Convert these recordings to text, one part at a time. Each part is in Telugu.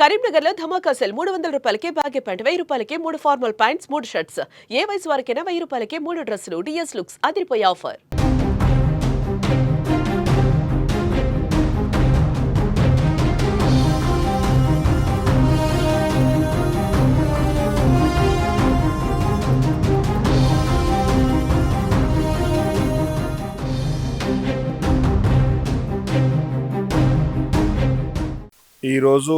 కరీంనగర్లో ధమాకా సెల్ మూడు వందల రూపాయలకే బాగే ప్యాంట్ వెయ్యి రూపాయలకే మూడు ఫార్మల్ ప్యాంట్స్ మూడు షర్ట్స్. ఏ వయసు వారికైనా వెయ్యి రూపాయలకే మూడు డ్రెస్సులు డిఎస్ లుక్స్ అదిరిపోయే ఆఫర్. ఈరోజు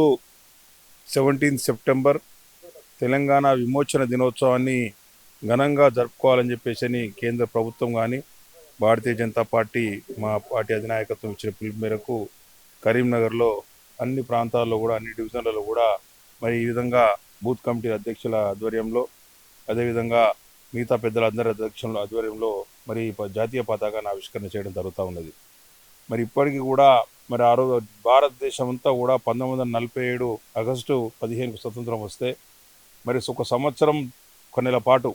సెవెంటీన్త్ సెప్టెంబర్ తెలంగాణ విమోచన దినోత్సవాన్ని ఘనంగా జరుపుకోవాలని చెప్పేసి అని కేంద్ర ప్రభుత్వం కానీ భారతీయ జనతా పార్టీ మా పార్టీ అధినాయకత్వం ఇచ్చిన పిలుపు మేరకు కరీంనగర్లో అన్ని ప్రాంతాల్లో కూడా అన్ని డివిజన్లలో కూడా మరి ఈ విధంగా బూత్ కమిటీ అధ్యక్షుల ఆధ్వర్యంలో అదేవిధంగా మిగతా పెద్దలందరి అధ్యక్షుల ఆధ్వర్యంలో మరి జాతీయ పతాకాన్ని ఆవిష్కరణ చేయడం జరుగుతూ ఉన్నది. మరి ఇప్పటికీ కూడా మరి ఆ రోజు భారతదేశం అంతా కూడా పంతొమ్మిది వందల నలభై ఏడు ఆగస్టు పదిహేనుకు స్వతంత్రం వస్తే మరి ఒక సంవత్సరం కొన్నేళ్ళ పాటు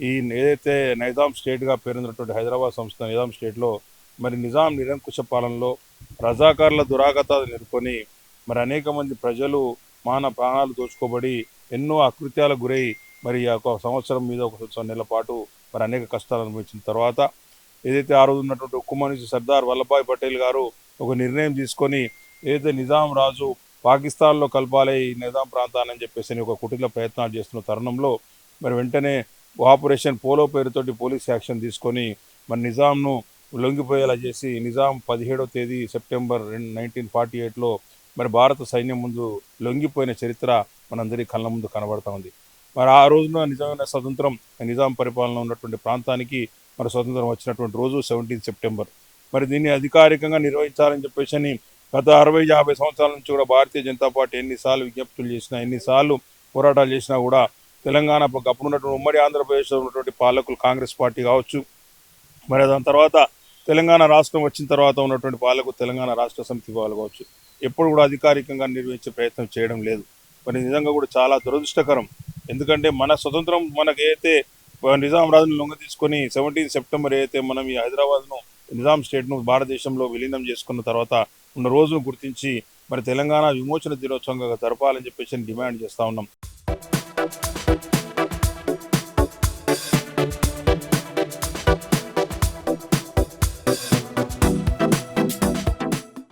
ఈ ఏదైతే నైజాం స్టేట్గా పేరున్నటువంటి హైదరాబాద్ సంస్థ నిజాం స్టేట్లో మరి నిజాం నిరంకుశ పాలనలో రజాకారుల దురాగతాలు నెరుకొని మరి అనేక మంది ప్రజలు మాన ప్రాణాలు దోచుకోబడి ఎన్నో అకృత్యాలకు గురై మరి ఒక సంవత్సరం మీద ఒక సంవత్సరం నెలల పాటు మరి అనేక కష్టాలు అనుభవించిన తర్వాత ఏదైతే ఆ రోజు ఉన్నటువంటి ఉక్కుమ నుంచి సర్దార్ వల్లభాయ్ పటేల్ గారు ఒక నిర్ణయం తీసుకొని ఏదైతే నిజాం రాజు పాకిస్తాన్లో కలపాలి ఈ నిజాం ప్రాంతాన్ని అని చెప్పేసి అని ఒక కుటిల ప్రయత్నాలు చేస్తున్న తరుణంలో మరి వెంటనే ఆపరేషన్ పోలో పేరుతోటి పోలీస్ యాక్షన్ తీసుకొని మరి నిజాంను లొంగిపోయేలా చేసి నిజాం పదిహేడవ తేదీ సెప్టెంబర్ నైన్టీన్ ఫార్టీ ఎయిట్లో మరి భారత సైన్యం ముందు లొంగిపోయిన చరిత్ర మనందరి కళ్ళ ముందు కనబడతా ఉంది. మరి ఆ రోజున నిజమైన స్వతంత్రం నిజాం పరిపాలన ఉన్నటువంటి ప్రాంతానికి మరి స్వతంత్రం వచ్చినటువంటి రోజు సెవెంటీన్ సెప్టెంబర్ మరి దీన్ని అధికారికంగా నిర్వహించాలని చెప్పేసి అని గత అరవై యాభై సంవత్సరాల నుంచి కూడా భారతీయ జనతా పార్టీ ఎన్నిసార్లు విజ్ఞప్తులు చేసినా ఎన్నిసార్లు పోరాటాలు చేసినా కూడా తెలంగాణ ప- ఉన్నటువంటి ఉమ్మడి ఆంధ్రప్రదేశ్లో ఉన్నటువంటి పాలకులు కాంగ్రెస్ పార్టీ కావచ్చు. మరి దాని తర్వాత తెలంగాణ రాష్ట్రం వచ్చిన తర్వాత ఉన్నటువంటి పాలకు తెలంగాణ రాష్ట్ర సమితి వాళ్ళు కావచ్చు ఎప్పుడు కూడా అధికారికంగా నిర్వహించే ప్రయత్నం చేయడం లేదు. మరి నిజంగా కూడా చాలా దురదృష్టకరం. ఎందుకంటే మన స్వతంత్రం మనకు ఏదైతే నిజాం రాజును లొంగ తీసుకొని సెవెంటీన్ సెప్టెంబర్ ఏదైతే మనం ఈ హైదరాబాద్ను నిజాం స్టేట్ను భారతదేశంలో విలీనం చేసుకున్న తర్వాత ఉన్న రోజును గుర్తించి మరి తెలంగాణ విమోచన దినోత్సవంగా జరపాలని చెప్పేసి డిమాండ్ చేస్తా ఉన్నాం.